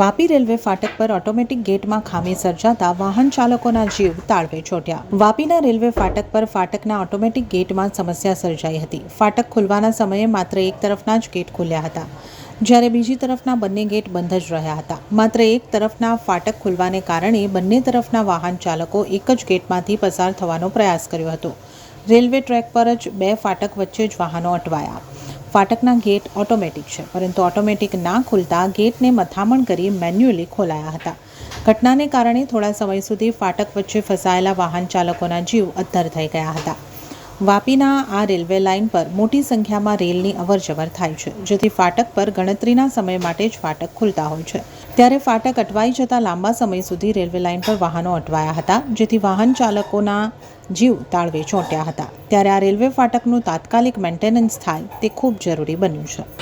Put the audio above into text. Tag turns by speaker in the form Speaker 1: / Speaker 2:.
Speaker 1: Vapi railway ફાટક પર automatic ગેટમાં ખામી સર્જાતા વાહન ચાલકોના જીવ તાળવે ચોટ્યા. વાપીના રેલવે ફાટક પર ફાટકના ઓટોમેટિક ગેટમાં સમસ્યા સર્જાઈ હતી. ફાટક ખુલવાના સમયે માત્ર એક તરફના જ ગેટ ખુલ્યા હતા. જ્યારે બીજી તરફના બંને ગેટ બંધ જ રહ્યા હતા. માત્ર એક તરફના ફાટક ખુલવાને કારણે બંને તરફના વાહન ચાલકો એક જ ગેટમાંથી પસાર થવાનો પ્રયાસ કર્યો હતો. રેલવે ટ્રેક પર જ બે ફાટક વચ્ચે જ વાહનો અટવાયા. ફાટકના ગેટ ઓટોમેટિક છે, પરંતુ ઓટોમેટિક ના ખુલતા ગેટને મથામણ કરી મેન્યુઅલી ખોલાયા હતા. ઘટનાને કારણે થોડા સમય સુધી ફાટક વચ્ચે ફસાયેલા વાહન ચાલકોના જીવ અદ્ધર થઈ ગયા હતા. વાપીના આ રેલવે લાઇન પર મોટી સંખ્યામાં રેલની અવરજવર થાય છે, જેથી ફાટક પર ગણતરીના સમય માટે જ ફાટક ખુલતા હોય છે. ત્યારે ફાટક અટવાઈ જતાં લાંબા સમય સુધી રેલવે લાઇન પર વાહનો અટવાયા હતા, જેથી વાહન ચાલકોના જીવ તાળવે ચોંટ્યા હતા. ત્યારે આ રેલવે ફાટકનું તાત્કાલિક મેન્ટેનન્સ થાય તે ખૂબ જરૂરી બન્યું છે.